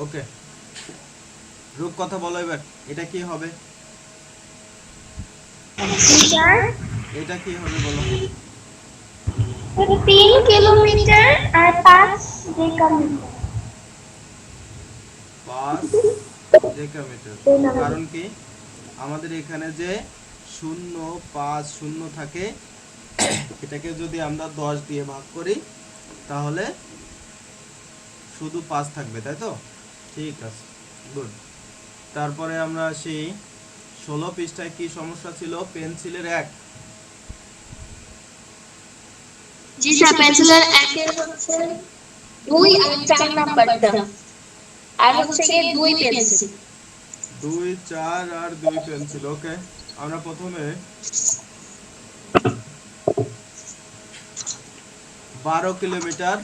ওকে। রূপ কথা বলো এবার এটা কি হবে? এটা কি হবে বলো? তিন কিলোমিটার আর পাঁচ ডেকামিটার পাঁচ ডেকামিটার কারণ কি? আমাদের এখানে যে শূন্য পাঁচ শূন্য থাকে এটাকে যদি আমরা দশ দিয়ে ভাগ করি তাহলে শুধু পাঁচ থাকবে তাই তো? ঠিক আছে গুড তারপরে আমরা আসি ষোলো পৃষ্ঠায় কি সমস্যা ছিল? পেন্সিলের এক। জি স্যার পেন্সিলের একের হচ্ছে দুই আর চার নাম্বারটা। আর হচ্ছে দুই পেন্সিল। দুই চার আর দুই পেন্সিল ওকে আমরা প্রথমে বারো কিলোমিটার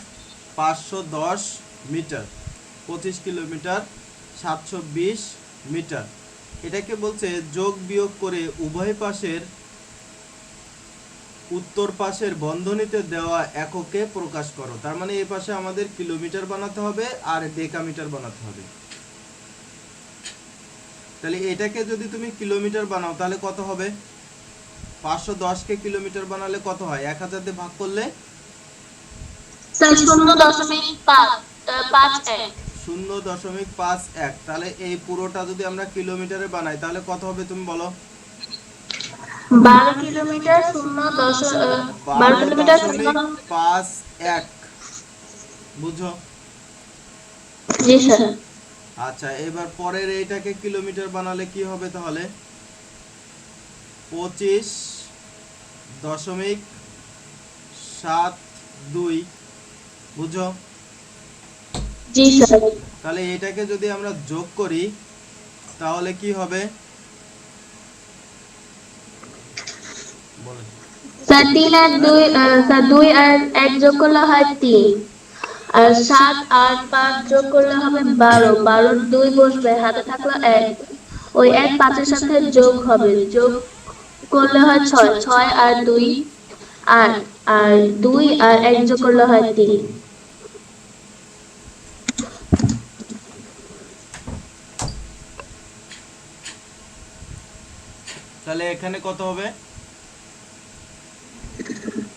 পাঁচশো দশ মিটার। পঁচিশ কিলোমিটার সাতশো বিশ মিটার। এটাকে বলছে যোগ বিয়োগ করে উভয় পাশের উত্তর পাশের বন্ধনীতে দেওয়া এককে প্রকাশ করো। তার মানে এই পাশে আমাদের কিলোমিটার বানাতে হবে আর ডেকামিটার বানাতে হবে। তাহলে এটাকে যদি তুমি কিলোমিটার বানাও, তাহলে কত হবে? পাঁচশো দশকে কিলোমিটার বানালে কত হয়? এক হাজার ভাগ করলে? দশমিক পাঁচ এক। শূন্য দশমিক পাঁচ এক। তাহলে এই পুরোটা যদি আমরা কিলোমিটারে বানাই তাহলে কত হবে তুমি বলো? বারো কিলোমিটার শূন্য দশ আহ, বারো বারো কিলোমিটার পাঁচ এক। বুঝো? জি স্যার। আচ্ছা এবার পরের এইটাকে কিলোমিটার বানালে কি হবে তাহলে? পঁচিশ দশমিক সাত দুই। বুঝো? জি স্যার তাহলে এটাকে যদি আমরা যোগ করি তাহলে কি হবে? স্যার তিন আর দুই স্যার দুই আর এক যোগ করলে হয় তিন। আর সাত আর পাঁচ যোগ করলে হবে বারো। বারোর দুই বসবে হাতে থাকল এক। ওই এক পাঁচের সাথে যোগ হবে। যোগ করলে হয় ছয়। ছয় আর দুই আট। আর দুই আর এক যোগ করলে হয় তিন। তাহলে এখানে কত হবে?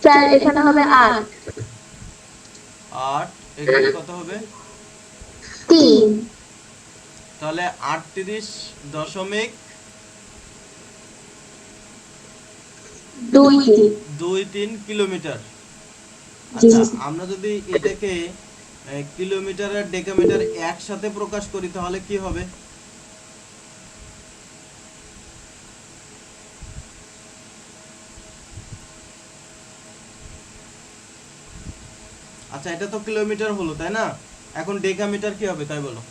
স্যার এখানে হবে আট। আট এখানে কত হবে? তিন। তাহলে আটত্রিশ দশমিক দুই তিন। দুই তিন কিলোমিটার। আচ্ছা আমরা যদি এটাকে কিলোমিটার আর ডেকামিটার একসাথে প্রকাশ করি তাহলে কি হবে? আচ্ছা এটা তো কিলোমিটার হলো তাই না? এখন ডেকামিটার কি হবে তাই বলো।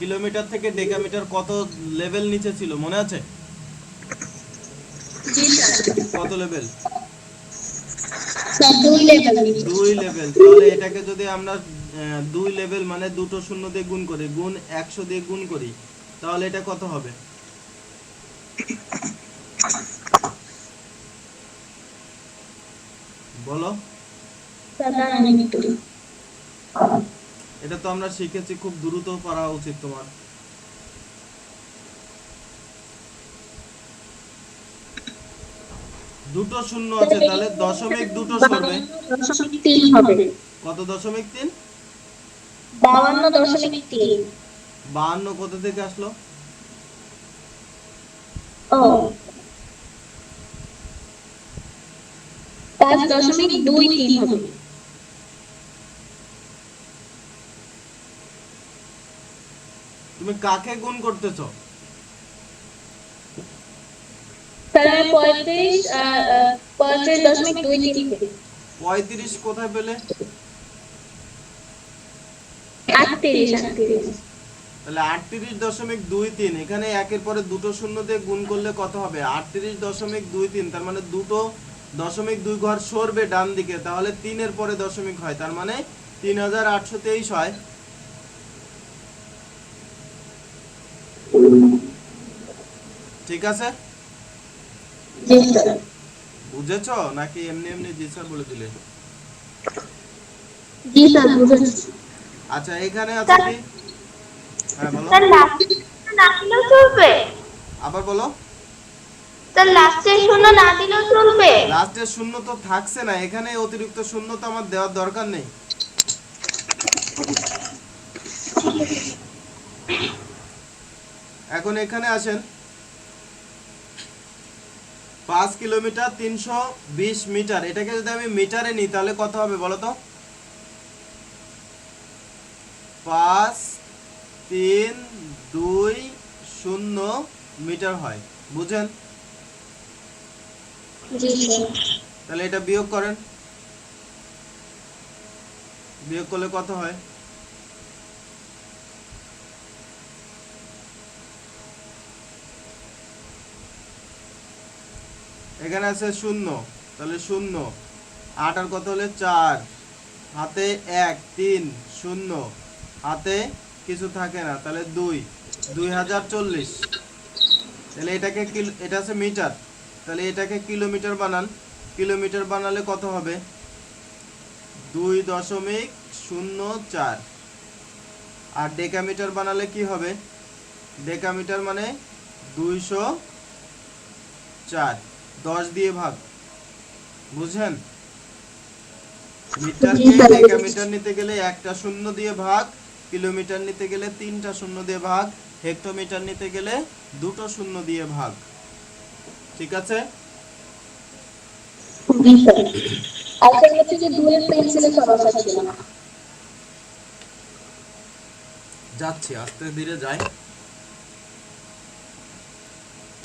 কিলোমিটার থেকে ডেকামিটার কত লেভেল নিচে ছিল মনে আছে? কত লেভেল দুই লেভেল তাহলে এটাকে যদি আমরা দুই লেভেল মানে দুটো শূন্য দিয়ে গুণ করি গুণ একশো দিয়ে গুণ করি তাহলে এটা কত হবে? বলো। এটা তো আমরা শিখেছি খুব দ্রুত করা উচিত তোমার। দুটো শূন্য আছে তাহলে দশমিক দুটো সরবে দশমিক তিন হবে। কত দশমিক তিন? বাউান্ন দশমিক তিন। বাহান্ন কোথা থেকে আসলো? ও। পাঁচ দশমিক দুই তিন হবে। তুমি কাকে গুণ করতেছো? পঁয়ত্রিশ কোথায় পেলে? তাহলে আটত্রিশ দশমিক দুই তিন এখানে একের পরে দুটো শূন্য দিয়ে গুণ করলে কত হবে? আটত্রিশ দশমিক দুই তিন তার মানে দুটো দশমিক দুই ঘর সরবে ডান দিকে তাহলে তিনের পরে দশমিক হয় তার মানে তিন হাজার আটশো তেইশ হয়। ঠিক আছে? বুঝেছ? নাকি এমনি এমনি জি স্যার বলে দিলে? জি স্যার বুঝেছি। আচ্ছা এখানে আছে কি? হ্যাঁ বলো। স্যার লাস্টে না দিলেও চলবে? আবার বলো। স্যার লাস্টে শূন্য না দিলেও চলবে? লাস্টের শূন্য তো থাকছে না এখানে অতিরিক্ত শূন্য তো আমার দেওয়ার দরকার নেই। এখন এখানে আসেন। পাঁচ কিলোমিটার তিনশো বিশ মিটার। এটাকে যদি আমি মিটারে নিই তাহলে কত হবে বলো তো? পাঁচ তিন দুই শূন্য মিটার হয়। বুঝেন? তাহলে এটা বিয়োগ করেন। বিয়োগ করলে কত হয়? এখানে আছে শূন্য। তাহলে শূন্য। আট আর কত হলে চার? হাতে এক, তিন, শূন্য। হাতে কিছু থাকে না, তাহলে দুই। দুই হাজার চল্লিশ। তাহলে এটাকে কিলো, এটা আছে মিটার। তাহলে এটাকে কিলোমিটার বানান। কিলোমিটার বানালে কত হবে? দুই দশমিক শূন্য চার। আর ডেকামিটার বানালে কি হবে? ডেকামিটার মানে দুইশো চার। দশ দিয়ে ভাগ। মিটারকে স্যার। ডেকামিটার নিতে গেলে একটা শূন্য দিয়ে ভাগ কিলোমিটার নিতে গেলে তিনটা শূন্য দিয়ে ভাগ হেক্টোমিটার নিতে গেলে দুটো শূন্য দিয়ে ভাগ। ঠিক আছে? যাচ্ছি আস্তে ধীরে যাই।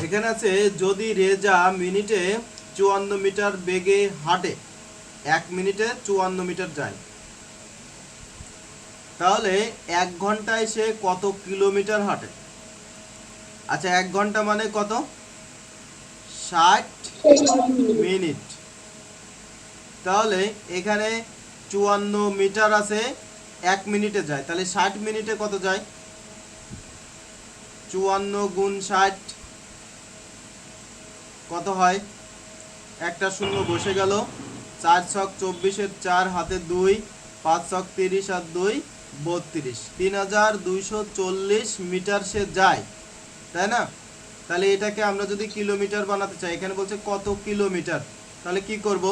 এখানে আছে, যদি রেজা মিনিটে চুয়ান্ন মিটার বেগে হাঁটে, এক মিনিটে চুয়ান্ন মিটার যায়, তাহলে এক ঘন্টায় সে কত কিলোমিটার হাঁটে? আচ্ছা এক ঘণ্টা মানে কত? ষাট মিনিট। তাহলে এখানে চুয়ান্ন মিটার আছে, এক মিনিটে যায়, তাহলে ষাট মিনিটে কত যায়? চুয়ান্ন গুণ ষাট কত হয়? একটা শূন্য বসে গেল। চার ছক চব্বিশের চার হাতে দুই, পাঁচ ছক তিরিশ আর দুই, বত্রিশ। তিন হাজার দুইশো চল্লিশ মিটার সে যায়, তাই না? তাহলে এটাকে আমরা যদি কিলোমিটার বানাতে চাই, এখানে বলছে কত কিলোমিটার? তাহলে কি করব?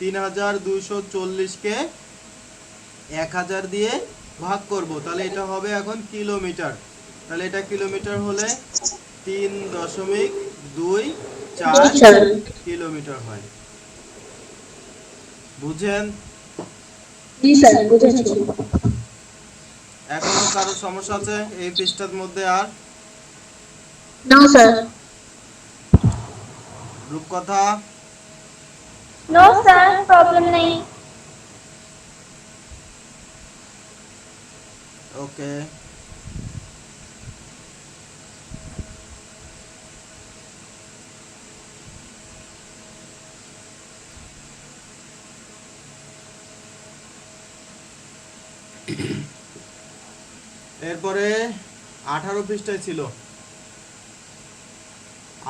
তিন হাজার দুইশো চল্লিশকে এক হাজার দিয়ে ভাগ করব। তাহলে এটা হবে এখন কিলোমিটার। তাহলে এটা কিলোমিটার হলে তিন দশমিক দুই চার কিলোমিটার হয়। বুঝেন? এখনও কারও সমস্যা আছে এই পৃষ্ঠার মধ্যে আর? No sir. রূপকথা? নো স্যার প্রবলেম নেই। ওকে এরপরে আঠারো পৃষ্ঠায় ছিল।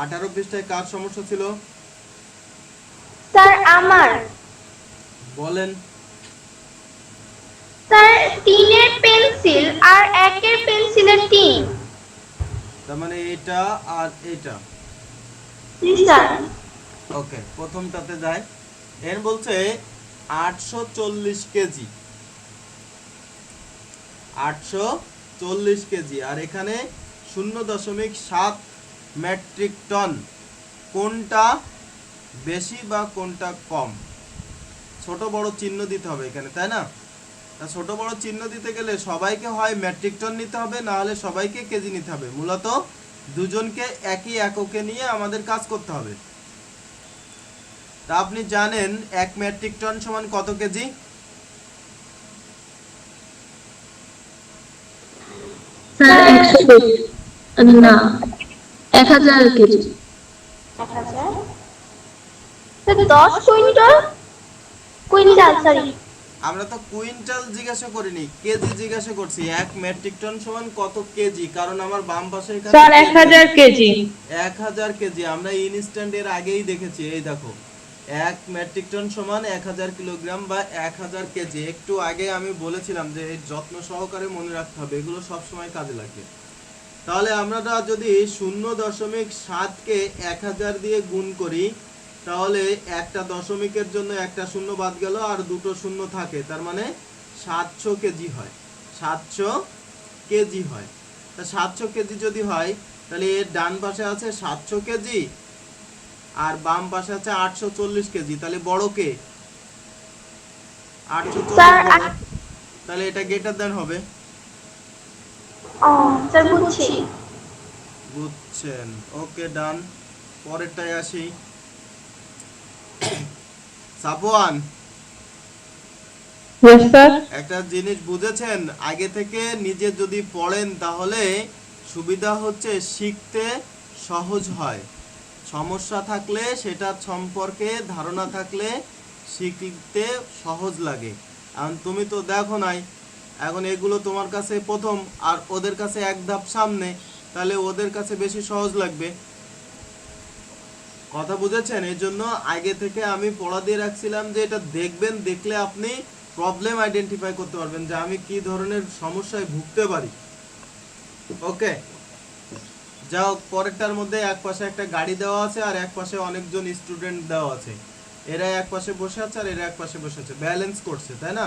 আঠারো পৃষ্ঠায় কার সমস্যা ছিল? স্যার আমার। বলেন। স্যার তিনের পেন্সিল আর একের পেন্সিলের তিন। তার মানে এটা আর এটা। স্যার। ওকে প্রথমটাতে যায়। এর বলছে আটশো চল্লিশ কেজি। আটশো চল্লিশ কেজি। আর এখানে শূন্য দশমিক সাত মেট্রিক টন। কোনটা বেশি বা কোনটা কম? ছোট বড় চিহ্ন দিতে হবে এখানে, তাই না? তা ছোট বড় চিহ্ন দিতে গেলে সবাইকে হয় মেট্রিক টন নিতে হবে, না হলে সবাইকে কেজি নিতে হবে। মূলত দুজনকে একই এককে নিয়ে আমাদের কাজ করতে হবে। তা আপনি জানেন এক মেট্রিক টন সমান কত কেজি? না এক হাজার কেজি। দশ কুইন্টাল? কুইন্টাল সরি আমরা তো কুইন্টাল জিজ্ঞাসা করিনি কেজি জিজ্ঞাসা করছি। এক মেট্রিক টন সমান কত কেজি? কারণ আমার বাম পাশে স্যার এক হাজার কেজি। এক হাজার কেজি আমরা ইনস্ট্যান্ট এর আগেই দেখেছি এই দেখো। এক মেট্রিক টন সমান এক হাজার কিলোগ্রাম বা এক হাজার কেজি। একটু আগে আমি বলেছিলাম যে এই যত্ন সহকারে মনে রাখতে হবে এগুলো সবসময় কাজে লাগবে তাহলে আমরা যদি শূন্য দশমিক সাতকে এক হাজার দিয়ে গুণ করি তাহলে একটা দশমিকের জন্য একটা শূন্য বাদ গেল আর দুটো শূন্য থাকে। তার মানে সাতশো কেজি হয়। সাতশো কেজি হয়। তা সাতশো কেজি যদি হয় তাহলে এর ডান পাশে আছে সাতশো কেজি আর বাম পাশে আছে আটশো চল্লিশ কেজি। তাহলে বড় কে? আটশো চল্লিশ তাহলে এটা গেটার দেন হবে। ও স্যার বুঝছি। বুঝছেন। ওকে ডান। পরেরটায় আসি। সাপওয়ান একটা জিনিস বুঝেছেন? আগে থেকে নিজে যদি পড়েন তাহলে সুবিধা হচ্ছে শিখতে সহজ হয়। সমস্যা থাকলে সেটা সম্পর্কে ধারণা থাকলে শিখতে সহজ লাগে। এখন তুমি তো দেখো নাই এখন এগুলো তোমার কাছে প্রথম, আর ওদের কাছে এক ধাপ সামনে, তাহলে ওদের কাছে বেশি সহজ লাগবে। কথা বুঝেছেন? এই জন্য আগে থেকে আমি পড়া দিয়ে রাখছিলাম যে এটা দেখবেন, দেখলে আপনি প্রবলেম আইডেন্টিফাই করতে পারবেন যে আমি কি ধরনের সমস্যায় ভুগতে পারি। ওকে? যাই হোক, পরেরটার মধ্যে এক পাশে একটা গাড়ি দেওয়া আছে আর এক পাশে অনেকজন স্টুডেন্ট দেওয়া আছে। এরা এক পাশে বসে আছে আর এরা এক পাশে বসে আছে। ব্যালেন্স করছে, তাই না?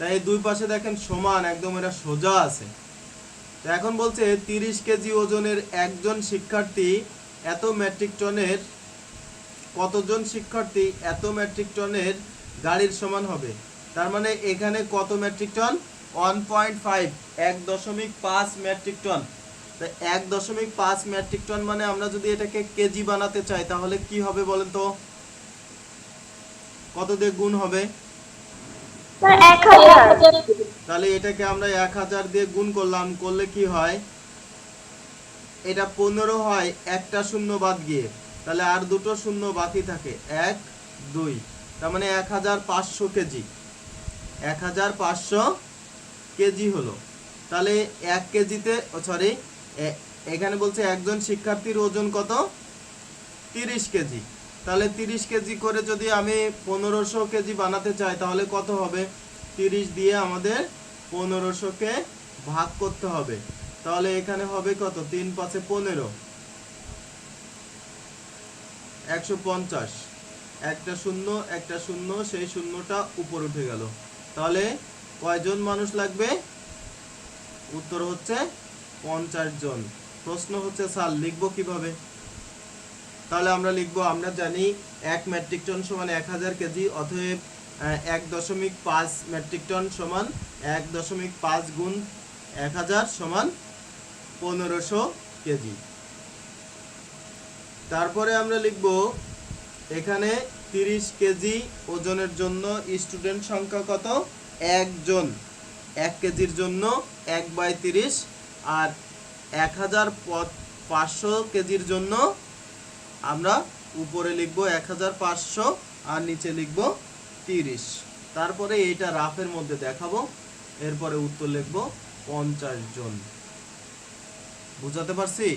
তাই দুই পাশে দেখেন সমান, একদম এরা সোজা আছে। তো এখন বলছে, তিরিশ কেজি ওজনের একজন শিক্ষার্থী, এত মেট্রিক টনের কতজন শিক্ষার্থী, এত মেট্রিক টনের গাড়ির সমান হবে? তার মানে এখানে কত metric ton? One point five, এক দশমিক পাঁচ মেট্রিক টন। তা এক দশমিক পাঁচ মেট্রিক টন মানে আমরা যদি এটাকে কেজি বানাতে চাই, তাহলে কি হবে বলেন তো? কত দিয়ে গুণ হবে? তাহলে এটাকে আমরা এক হাজার দিয়ে গুণ করলাম, করলে কি হয়? এটা পনেরো হয় একটা শূন্য বাদ গিয়ে। তাহলে আর দুটো শূন্য বাকি থাকে, এক, দুই। তার মানে এক হাজার পাঁচশো কেজি। এক হাজার পাঁচশো কেজি হলো। তাহলে এক কেজিতে সরি এখানে বলছে একজন শিক্ষার্থীর ওজন কত? তিরিশ কেজি। তাহলে তিরিশ কেজি করে যদি আমি পনেরোশো কেজি বানাতে চাই, তাহলে কত হবে? তিরিশ দিয়ে আমাদের পনেরোশোকে ভাগ করতে হবে। তাহলে এখানে হবে কত? তিন পাঁচে পনেরো। একশো পঞ্চাশ। একটা শূন্য একটা শূন্য সেই শূন্যটা উপর উঠে গেল। তাহলে কয়জন মানুষ লাগবে? উত্তর হচ্ছে পঞ্চাশ জন। প্রশ্ন হচ্ছে স্যার লিখব কীভাবে? তাহলে আমরা লিখব আমরা জানি এক মেট্রিক টন সমান এক হাজার কেজি আহ, এক দশমিক পাঁচ মেট্রিক টন সমান এক দশমিক পাঁচ গুণ এক হাজার সমান পনেরোশো কেজি। তারপরে আমরা লিখব, এখানে তিরিশ কেজি ওজনের জন্য স্টুডেন্ট সংখ্যা কত? একজন। এক কেজির জন্য এক বাই তিরিশ আর এক হাজার পাঁচশো কেজির জন্য আমরা উপরে লিখব এক হাজার পাঁচশো আর নিচে লিখব তিরিশ। তারপরে এইটা রাফের মধ্যে দেখাবো। এরপরে উত্তর লিখব পঞ্চাশ জন। বুঝাতে পারছি?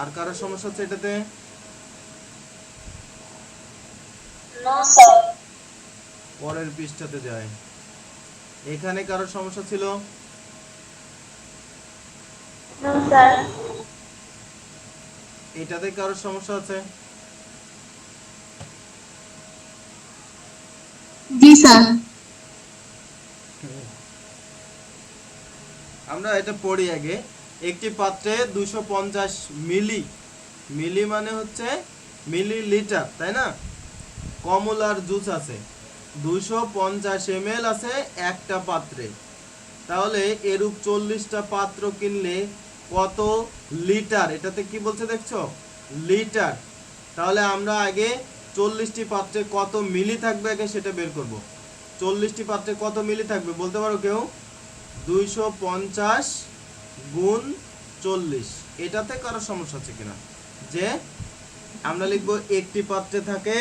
আর কারও সমস্যা হচ্ছে এটাতে? পরের পৃষ্ঠাতে যায় এখানে কারও সমস্যা ছিল? এটাতে কারও সমস্যা আছে? জি, স্যার। আমরা এটা পড়ি আগে। একটি পাত্রে দুশো পঞ্চাশ মিলি মিলি মানে হচ্ছে মিলি লিটার তাই না? কমলার জুস আছে। দুশো পঞ্চাশ এম আছে একটা পাত্রে। তাহলে এরূপ চল্লিশটা পাত্র কিনলে কত লিটার? এটাতে কি বলছে দেখছ? লিটার। তাহলে আমরা আগে চল্লিশটি পাত্রে কত মিলি থাকবে আগে সেটা বের করব। চল্লিশটি পাত্রে কত মিলি থাকবে বলতে পারো কেউ? দুইশো পঞ্চাশ গুণ চল্লিশ। এটাতে কারও সমস্যা আছে কিনা? যে আমরা লিখব একটি পাত্রে থাকে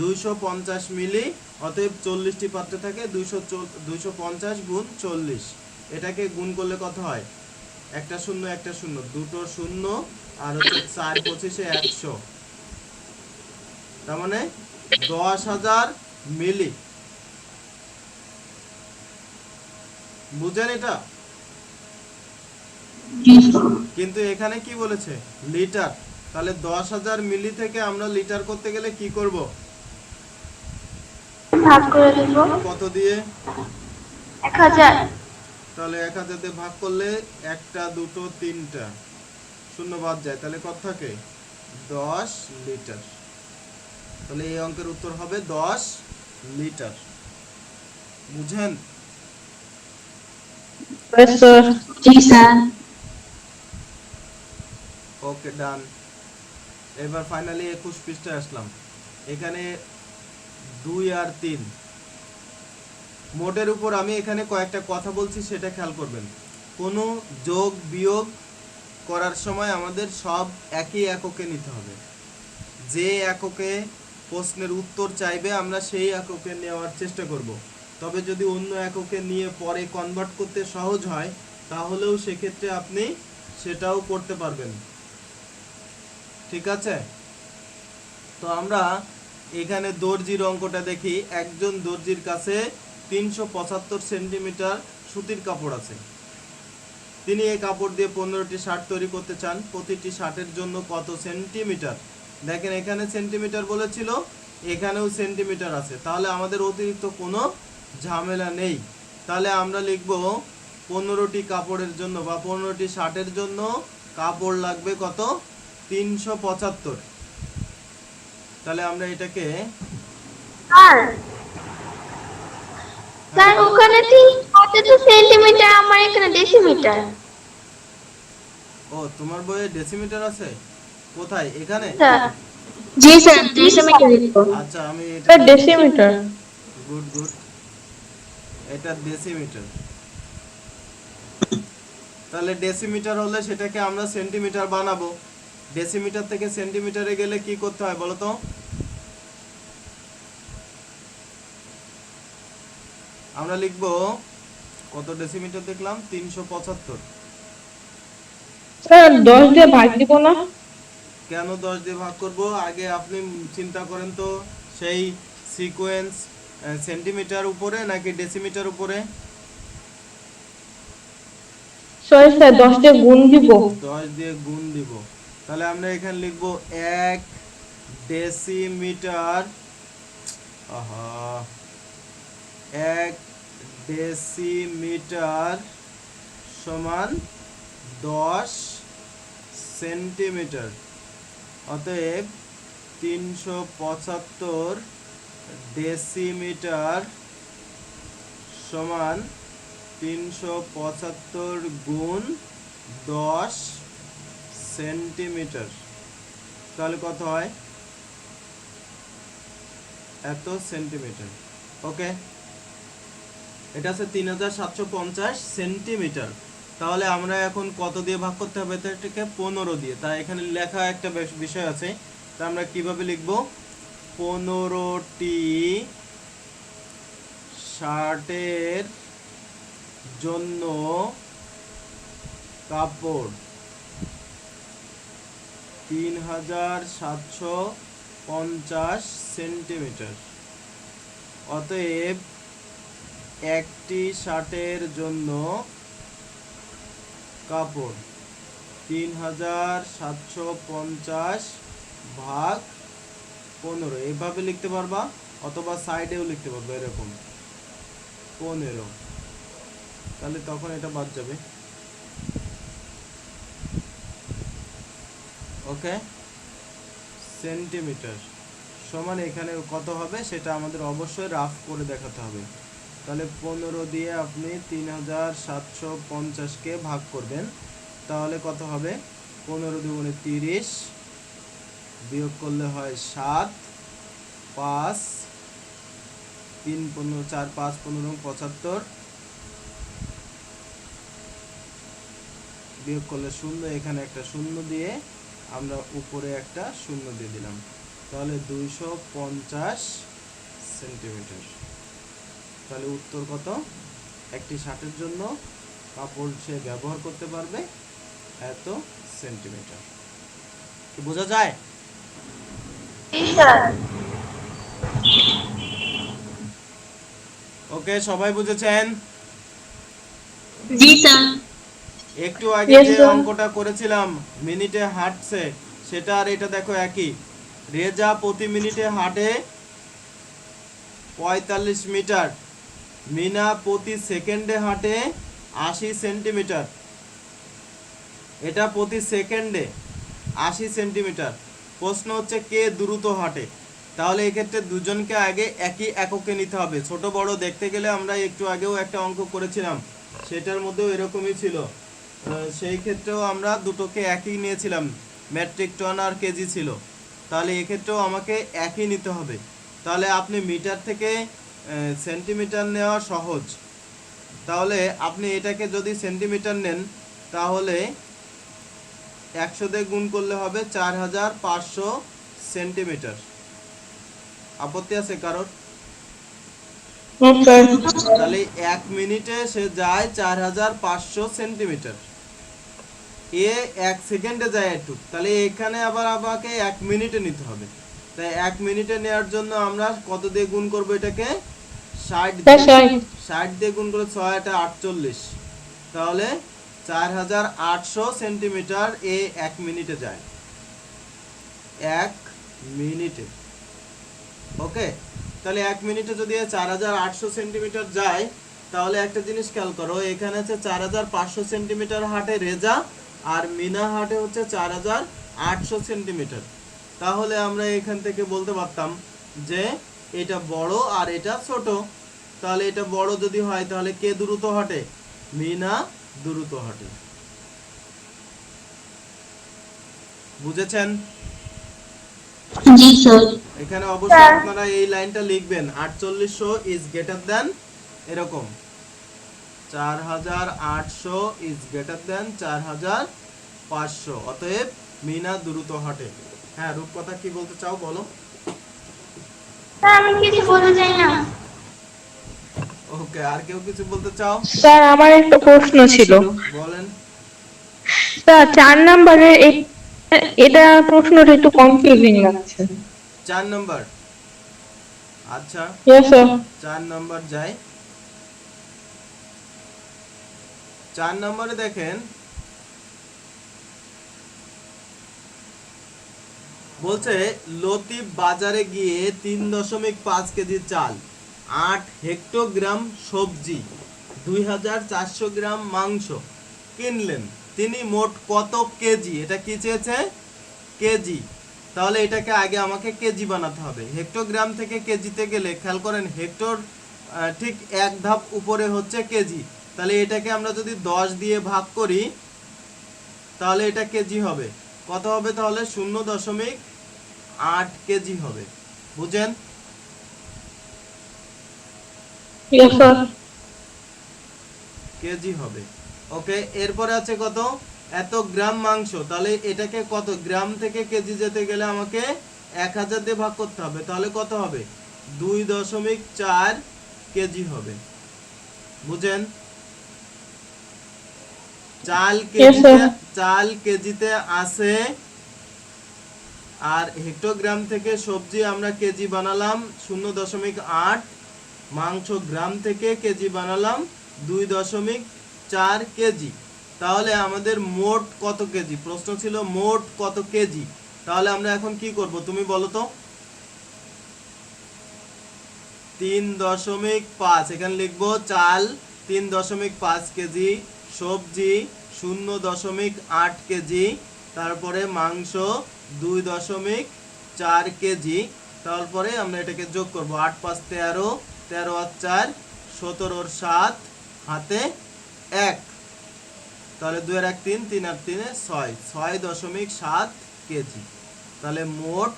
দুইশো পঞ্চাশ মিলি, অতএব চল্লিশটি পাত্রে থাকে দুইশো দুইশো পঞ্চাশ গুণ চল্লিশ। এটাকে গুণ করলে কত হয়? একটা শূন্য একটা শূন্য। দুটো শূন্য আর হচ্ছে চার পঁচিশে একশো। তার মানে দশ হাজার মিলি। বুঝেন এটা? কিন্তু এখানে কি বলেছে? লিটার। তাহলে দশ হাজার মিলি থেকে আমরা লিটার করতে গেলে কি করব? কত দিয়ে? তাহলে এক হাজার দিয়ে ভাগ করলে একটা দুটো তিনটা। শূন্য বাদ যায়। তাহলে কত থাকে? দশ লিটার। তাহলে এই অঙ্কের উত্তর হবে দশ লিটার বুঝেন? ওকে ডান এবার ফাইনালি একুশ পৃষ্ঠায় আসলাম। এখানে দুই আর তিন। মোটের উপর আমি এখানে কয়েকটা কথা বলছি সেটা খেয়াল করবেন। কোনো যোগ বিয়োগ করার সময় আমাদের সব একই এককে নিতে হবে। যে এককে প্রশ্নের উত্তর চাইবে, আমরা সেই এককে নেওয়ার চেষ্টা করব। তবে যদি অন্য এককে নিয়ে পরে কনভার্ট করতে সহজ হয়, তাহলেও সেক্ষেত্রে আপনি সেটাও করতে পারবেন। ঠিক আছে? তো আমরা এখানে দর্জির অঙ্কটা দেখি। একজন দর্জির কাছে তিনশো পঁচাত্তর সেন্টিমিটার সুতির কাপড় আছে। তিনি এই কাপড় দিয়ে পনেরোটি শার্ট তৈরি করতে চান। প্রতিটি শার্টের জন্য কত সেন্টিমিটার? দেখেন এখানে সেন্টিমিটার বলেছিল এখানেও সেন্টিমিটার আছে। তাহলে আমাদের অতিরিক্ত কোনো ঝামেলা নেই। তাহলে আমরা লিখব পনেরোটি কাপড়ের জন্য বা পনেরোটি শার্টের জন্য কাপড় লাগবে কত? তিনশো পঁচাত্তর। তাহলে আমরা এটাকে স্যার স্যার ওখানে তিন সেন্টিমিটার আমার এখানে ডেসিমিটার ও তোমার বইয়ে ডেসিমিটার আছে? কোথায়? এখানে? জি স্যার ডেসিমিটার। আচ্ছা আমি এটা ডেসিমিটার। Good good. এটা ডেসিমিটার। তাহলে ডেসিমিটার হলে সেটাকে আমরা সেন্টিমিটার বানাবো। ডেসিমিটার থেকে সেন্টিমিটারে গেলে কি করতে হয় বলো তো? আমরা লিখব কত ডেসিমিটার দেখলাম? তিনশো পঁচাত্তর। স্যার দশ দিয়ে ভাগ দিব না? কেন দশ দিয়ে ভাগ করব? আগে আপনি চিন্তা করেন তো সেই সিকোয়েন্স সেন্টিমিটার উপরে নাকি ডেসিমিটার উপরে? সরি স্যার দিয়ে গুণ দিব। দশ দিয়ে গুণ দিব। তাহলে আমরা এখানে লিখব এক ডেসিমিটার আহা এক ডেসিমিটার সমান দশ সেন্টিমিটার অতএব তিনশো পঁচাত্তর ডেসিমিটার সমান তিনশো পঁচাত্তর গুণ দশ সেন্টিমিটার। তাহলে কত হয়? এত সেন্টিমিটার। ওকে? এটা আছে তিন হাজার সাতশো পঞ্চাশ সেন্টিমিটার। তাহলে আমরা এখন কত দিয়ে ভাগ করতে হবে? এটাকে পনেরো দিয়ে। তা এখানে লেখা একটা বিষয় আছে। তা আমরা কীভাবে লিখব? পনেরোটি শার্টের জন্য কাপড় তিন হাজার সাতশো পঞ্চাশ সেন্টিমিটার। অতএব একটি শার্টের জন্য কাপড়। তিন হাজার সাতশো পঞ্চাশ ভাগ পনেরো। এইভাবে লিখতে পারবা অথবা সাইডেও লিখতে পারবা এরকম। পনেরো। তাহলে তখন এটা বাদ যাবে। ওকে? সেন্টিমিটার। সমান এখানে কত হবে সেটা আমাদের অবশ্যই রাফ করে দেখাতে হবে। তাহলে পনেরো দিয়ে আপনি তিন হাজার সাতশো পঞ্চাশকে ভাগ করবেন। তাহলে কত হবে? পনেরো দুগুণে তিরিশ বিয়োগ করলে হয় সাত। পাঁচ, তিন পনেরো, চার, পাঁচ পনেরো পঁচাত্তর বিয়োগ করলে শূন্য। এখানে একটা শূন্য দিয়ে আমরা উপরে একটা শূন্য দিয়ে দিলাম। তাহলে দুইশো পঞ্চাশ সেন্টিমিটার। তাহলে উত্তর কত? একটি শার্টের জন্য কাপড় সে ব্যবহার করতে পারবে এত সেন্টিমিটার। কি বোঝা যায়? ওকে সবাই বুঝেছেন? জি স্যার। একটু আগে যে অঙ্কটা করেছিলাম মিনিটে হাঁটছে সেটা আর এটা দেখো একই। রেজা প্রতি মিনিটে হাঁটে পঁয়তাল্লিশ মিটার। মিনা প্রতি সেকেন্ডে হাঁটে আশি সেন্টিমিটার। এটা প্রতি সেকেন্ডে আশি সেন্টিমিটার। প্রশ্ন হচ্ছে কে দ্রুত হাঁটে? তাহলে এক্ষেত্রে দুজনকে আগে একই এককে নিতে হবে। ছোট বড় দেখতে গেলে আমরা একটু আগেও একটা অঙ্ক করেছিলাম। সেটার মধ্যেও এরকমই ছিল। সেই ক্ষেত্রেও আমরা দুটোকে একই নিয়েছিলাম। মেট্রিক টন আর কেজি ছিল। তাহলে এক্ষেত্রেও আমাকে একই নিতে হবে। তাহলে আপনি মিটার থেকে সেন্টিমিটার নেওয়া সহজ। তাহলে আপনি এটাকে যদি সেন্টিমিটার নেন তাহলে একশো দিয়ে গুণ করলে হবে চার হাজার পাঁচশো সেন্টিমিটার। আপত্তি আছে কারোর? তাহলে এক মিনিটে সে যায় চার হাজার পাঁচশো সেন্টিমিটার। এ এক সেকেন্ডে যায় একটু। তাহলে এখানে আবার আমাকে এক মিনিটে নিতে হবে। তাই এক মিনিটে নেওয়ার জন্য আমরা কত দিয়ে গুণ করব এটাকে? ষাট ষাট। দিয়ে গুণ করে ছয় এটা আটচল্লিশ। তাহলে চার হাজার আটশো সেন্টিমিটার এ এক মিনিটে যায়। এক মিনিটে। ওকে? তাহলে এক মিনিটে যদি চার হাজার আটশো সেন্টিমিটার যায় তাহলে একটা জিনিস খেয়াল করো এখানে হচ্ছে চার হাজার পাঁচশো সেন্টিমিটার হাটে রেজা আর মিনা হাটে হচ্ছে চার হাজার আটশো সেন্টিমিটার। তাহলে আমরা এখান থেকে বলতে পারতাম যে এটা বড় আর এটা ছোট। তাহলে এটা বড় যদি হয় তাহলে কে দ্রুত হাঁটে? মিনা দ্রুত হাঁটে। বুঝেছেন? জি স্যার। এখানে অবশ্যই আপনারা এই লাইনটা লিখবেন আটচল্লিশশো ইজ গ্রেটার দেন এরকম। চার হাজার আটশো ইজ গ্রেটার দেন চার হাজার পাঁচশো। অতএব মিনা দ্রুত হাঁটে। হ্যাঁ রূপকথা কি বলতে চাও বলো? স্যার আমি কিছু বলতে চাই না। ওকে আর কেউ কিছু বলতে চাও? স্যার আমার একটা প্রশ্ন ছিল। বলেন। স্যার চার নাম্বারের এটা প্রশ্নটা একটু কনফিউজিং লাগছে। চার নম্বর। আচ্ছা। স্যার চার নম্বর যাই। চার নম্বরে দেখেন। বলছে লতিফ বাজারে গিয়ে তিন দশমিক পাঁচ কেজি চাল। আট হেক্টোগ্রাম সবজি, দুই হাজার চারশো গ্রাম মাংস কিনলেন। তিনি মোট কত কেজি? এটা কি চেয়েছে? কেজি। তাহলে এটাকে আগে আমাকে কেজি বানাতে হবে। হেক্টোগ্রাম থেকে কেজিতে গেলে, খেয়াল করেন, হেক্টর ঠিক এক ধাপ উপরে হচ্ছে কেজি। তাহলে এটাকে আমরা যদি দশ দিয়ে ভাগ করি, তাহলে এটা কেজি হবে। কত হবে তাহলে? শূন্য দশমিক আট কেজি হবে। বুঝেন ইয়েস স্যার কেজি হবে। ওকে এরপরে আছে কত? এত গ্রাম মাংস। তাহলে এটাকে কত? গ্রাম থেকে কেজি যেতে গেলে আমাকে এক হাজার দিয়ে ভাগ করতে হবে। তাহলে কত হবে? দুই দশমিক চার কেজি হবে। বুঝেন? চাল কেজিতে. চাল কেজিতে আসে আর হেক্টোগ্রাম থেকে সবজি আমরা কেজি বানালাম শূন্য দশমিক আট মাংস গ্রাম থেকে কেজি বানালাম দুই দশমিক চার কেজি। তাহলে আমাদের মোট কত কেজি? প্রশ্ন ছিল মোট কত কেজি? তাহলে আমরা এখন কি করব তুমি বলো তো? তিন দশমিক পাঁচ, এখানে লিখব চাল তিন দশমিক পাঁচ কেজি, সবজি শূন্য দশমিক আট কেজি, তারপরে মাংস দুই দশমিক চার কেজি, তারপরে আমরা এটাকে যোগ করব আট পাঁচ তেরো তেরো আর চার সতেরোর সাত হাতে এক। তাহলে দুই আর এক তিন তিন আর তিনে ছয়। ছয় দশমিক সাত কেজি। তাহলে মোট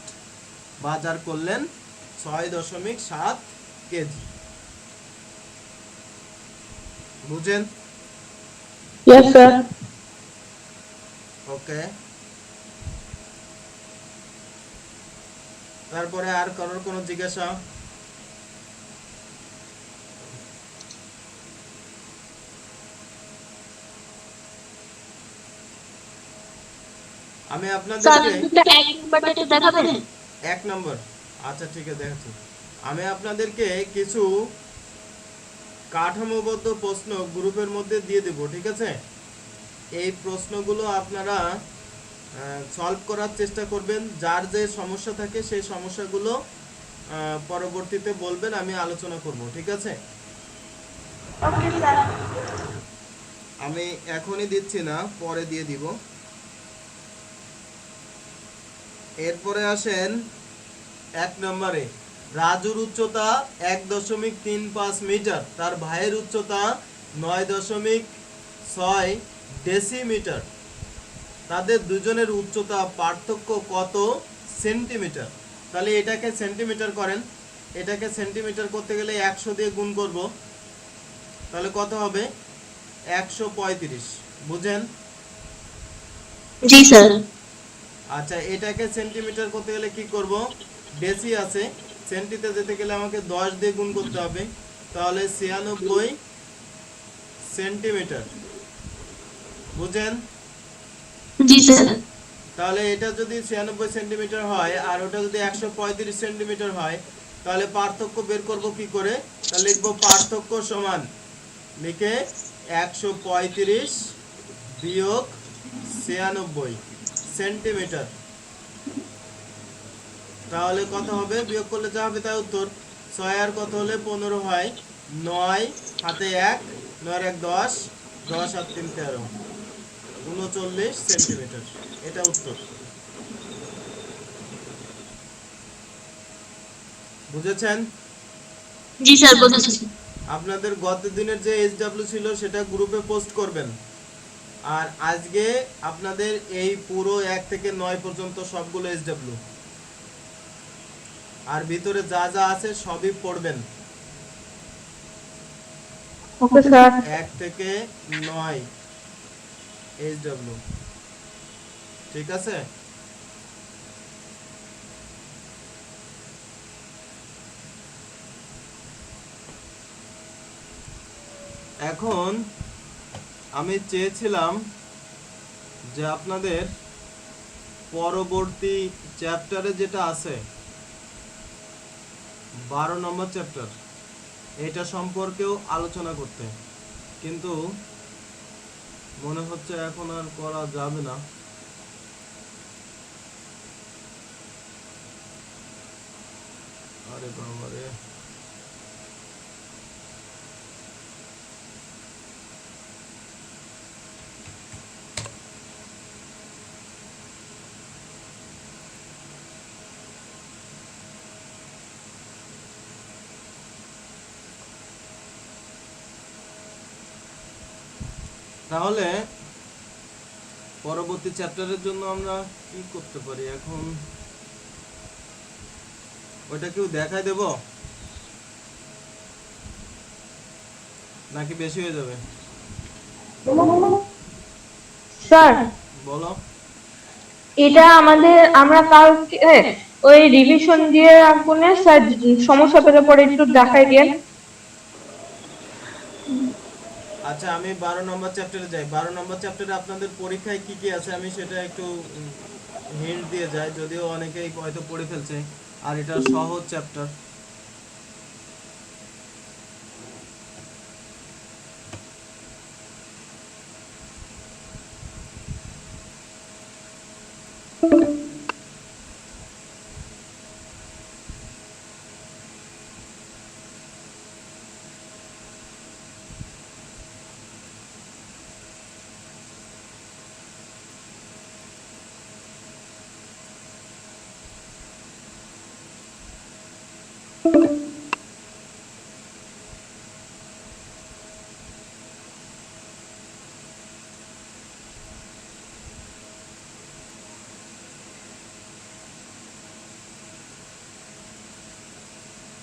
বাজার করলেন ছয় দশমিক সাত কেজি। বুঝেন? ওকে। তারপরে আর কারোর কোনো জিজ্ঞাসা? আমি আপনাদেরকে এক নাম্বারটা দেখাবেন এক নম্বর। আচ্ছা ঠিক আছে দেখাচ্ছি। আমি আপনাদেরকে কিছু কাঠামোবদ্ধ প্রশ্ন গ্রুপের মধ্যে দিয়ে দেব ঠিক আছে? এই প্রশ্নগুলো আপনারা সলভ করার চেষ্টা করবেন। যার যে সমস্যা থাকে সেই সমস্যাগুলো পরবর্তীতে বলবেন আমি আলোচনা করব ঠিক আছে? আমি এখনই দিচ্ছি না পরে দিয়ে দিব। এরপরে আসেন এক নম্বরে। রাজুর উচ্চতা এক দশমিক তিন পাঁচ মিটার, তার ভাইয়ের উচ্চতা নয় দশমিক ছয় ডেসিমিটার। তাদের দুজনের উচ্চতা পার্থক্য কত? সেন্টিমিটার। তাহলে এটাকে সেন্টিমিটার করেন। এটাকে সেন্টিমিটার করতে গেলে একশো দিয়ে গুণ করব। তাহলে কত হবে? একশো পঁয়ত্রিশ। বুঝেন? জি, স্যার। আচ্ছা এটাকে সেন্টিমিটার করতে গেলে কি করব? বেশি আছে। সেন্টিতে যেতে গেলে আমাকে দশ দিয়ে গুণ করতে হবে। তাহলে ছিয়ানব্বই সেন্টিমিটার বুঝেন জি স্যার। তাহলে এটা যদি ছিয়ানব্বই সেন্টিমিটার হয় আর ওটা যদি একশো পঁয়ত্রিশ সেন্টিমিটার হয় তাহলে পার্থক্য বের করব কি করে? তাহলে লিখব পার্থক্য সমান। লিখে একশো পঁয়ত্রিশ বিয়োগ ছিয়ানব্বই। সেন্টিমিটার। তাহলে কত হবে? বিয়োগ করলে যা হবে তাই উত্তর। ছয় আর কত হলে পনেরো হয়? নয় হাতে এক নয় এক দশ দশ আর তিন তেরো। উনচল্লিশ সেন্টিমিটার। এটা উত্তর। বুঝেছেন? জি স্যার বুঝেছি আপনাদের গত দিনের যে এইচডাব্লিউ ছিল সেটা গ্রুপে পোস্ট করবেন। আর আজকে আপনাদের এই পুরো এক থেকে নয় পর্যন্ত সবগুলো এইচডাব্লিউ আর ভিতরে যা যা আছে সবই পড়বেন। এক থেকে নয় এইচডাব্লিউ ঠিক আছে? এখন আমি চেয়েছিলাম যে আপনাদের পরবর্তী চ্যাপ্টারে যেটা আছে, বারো নম্বর চ্যাপ্টার, এটা সম্পর্কেও আলোচনা করতে। কিন্তু মনে হচ্ছে এখন আর করা যাবে না। আরে বাবা রে তাহলে পরবর্তী চ্যাপ্টারের জন্য আমরা কি করতে পারি? এখন ওইটা কেউ দেখাই দেব? নাকি বেশি হয়ে যাবে? স্যার বলো। এটা আমাদের আমরা কালকে ওই রিভিশন দিয়ে রাখব না স্যার সমস্যা পেলে পরে একটু দেখাই দিন। আচ্ছা আমি বারো নম্বর চ্যাপ্টারে যাই। বারো নম্বর চ্যাপ্টারে আপনাদের পরীক্ষায় কি কি আছে? আমি সেটা একটু হিন্ট দিয়ে যাই, যদিও অনেকেই হয়তো পড়ে ফেলছে। আর এটা সহজ চ্যাপ্টার